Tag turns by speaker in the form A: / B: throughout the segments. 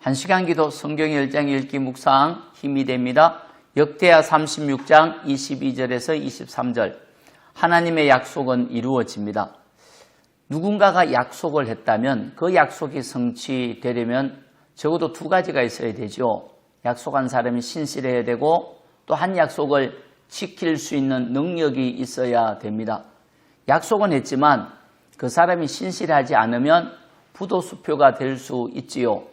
A: 한 시간 기도 성경 1장 읽기 묵상 힘이 됩니다. 역대하 36장 22절에서 23절. 하나님의 약속은 이루어집니다. 누군가가 약속을 했다면 그 약속이 성취되려면 적어도 두 가지가 있어야 되죠. 약속한 사람이 신실해야 되고 또 한 약속을 지킬 수 있는 능력이 있어야 됩니다. 약속은 했지만 그 사람이 신실하지 않으면 부도수표가 될 수 있지요.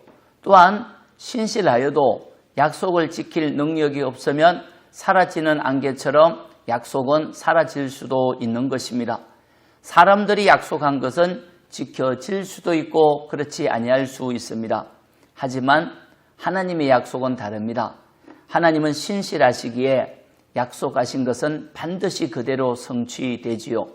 A: 또한 신실하여도 약속을 지킬 능력이 없으면 사라지는 안개처럼 약속은 사라질 수도 있는 것입니다. 사람들이 약속한 것은 지켜질 수도 있고 그렇지 아니할 수 있습니다. 하지만 하나님의 약속은 다릅니다. 하나님은 신실하시기에 약속하신 것은 반드시 그대로 성취되지요.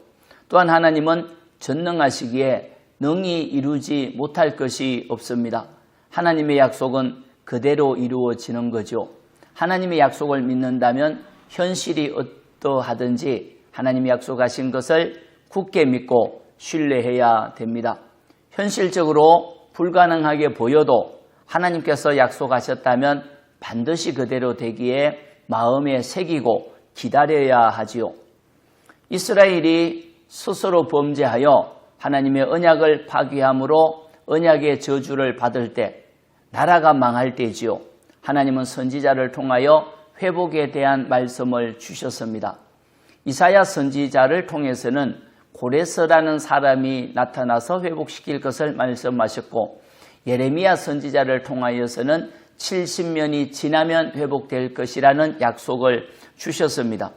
A: 또한 하나님은 전능하시기에 능히 이루지 못할 것이 없습니다. 하나님의 약속은 그대로 이루어지는 거죠. 하나님의 약속을 믿는다면 현실이 어떠하든지 하나님이 약속하신 것을 굳게 믿고 신뢰해야 됩니다. 현실적으로 불가능하게 보여도 하나님께서 약속하셨다면 반드시 그대로 되기에 마음에 새기고 기다려야 하지요. 이스라엘이 스스로 범죄하여 하나님의 언약을 파기함으로 언약의 저주를 받을 때 나라가 망할 때지요. 하나님은 선지자를 통하여 회복에 대한 말씀을 주셨습니다. 이사야 선지자를 통해서는 고레스라는 사람이 나타나서 회복시킬 것을 말씀하셨고 예레미야 선지자를 통하여서는 70년이 지나면 회복될 것이라는 약속을 주셨습니다.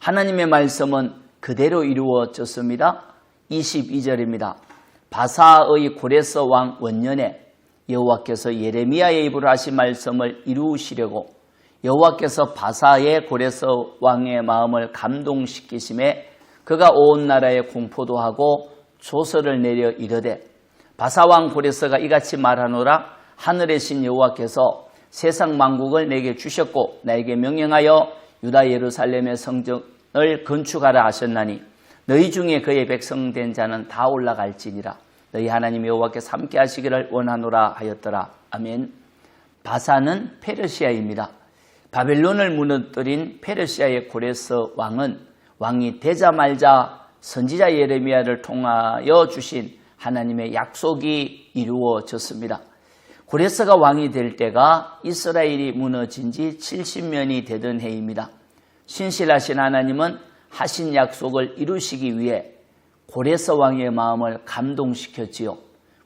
A: 하나님의 말씀은 그대로 이루어졌습니다. 22절입니다. 바사의 고레스 왕 원년에 여호와께서 예레미야의 입으로 하신 말씀을 이루시려고 여호와께서 바사의 고레스 왕의 마음을 감동시키심에 그가 온 나라에 공포도 하고 조서를 내려 이르되 바사왕 고레스가 이같이 말하노라. 하늘의 신 여호와께서 세상 만국을 내게 주셨고 나에게 명령하여 유다 예루살렘의 성전을 건축하라 하셨나니 너희 중에 그의 백성된 자는 다 올라갈지니라 너희 하나님 여호와께서 함께 하시기를 원하노라 하였더라 아멘 바사는 페르시아입니다 바벨론을 무너뜨린 페르시아의 고레스 왕은 왕이 되자말자 선지자 예레미야를 통하여 주신 하나님의 약속이 이루어졌습니다. 고레스가 왕이 될 때가 이스라엘이 무너진 지 70년이 되던 해입니다. 신실하신 하나님은 하신 약속을 이루시기 위해 고레스 왕의 마음을 감동시켰지요.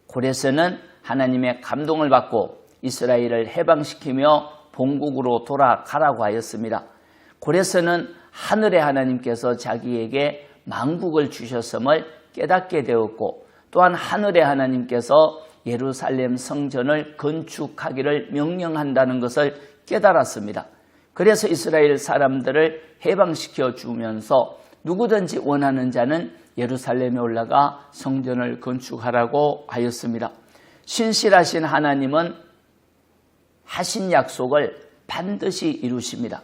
A: 고레스는 하나님의 감동을 받고 이스라엘을 해방시키며 본국으로 돌아가라고 하였습니다. 고레스는 하늘의 하나님께서 자기에게 망국을 주셨음을 깨닫게 되었고 또한 하늘의 하나님께서 예루살렘 성전을 건축하기를 명령한다는 것을 깨달았습니다. 그래서 이스라엘 사람들을 해방시켜 주면서 누구든지 원하는 자는 예루살렘에 올라가 성전을 건축하라고 하였습니다. 신실하신 하나님은 하신 약속을 반드시 이루십니다.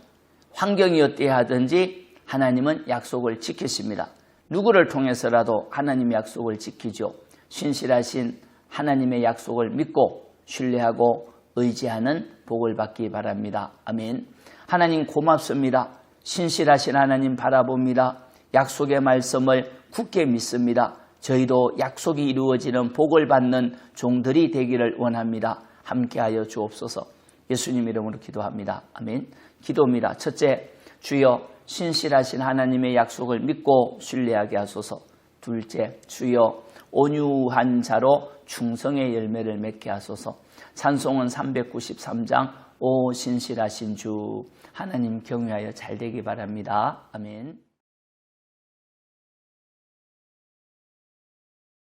A: 환경이 어때하든지 하나님은 약속을 지키십니다. 누구를 통해서라도 하나님의 약속을 지키죠. 신실하신 하나님의 약속을 믿고 신뢰하고 의지하는 복을 받기 바랍니다. 아멘. 하나님 고맙습니다. 신실하신 하나님 바라봅니다. 약속의 말씀을 굳게 믿습니다. 저희도 약속이 이루어지는 복을 받는 종들이 되기를 원합니다. 함께하여 주옵소서. 예수님 이름으로 기도합니다. 아멘. 기도입니다. 첫째, 주여 신실하신 하나님의 약속을 믿고 신뢰하게 하소서. 둘째, 주여 온유한 자로 충성의 열매를 맺게 하소서. 찬송은 393장 오 신실하신 주 하나님 경외하여 잘 되기 바랍니다. 아멘.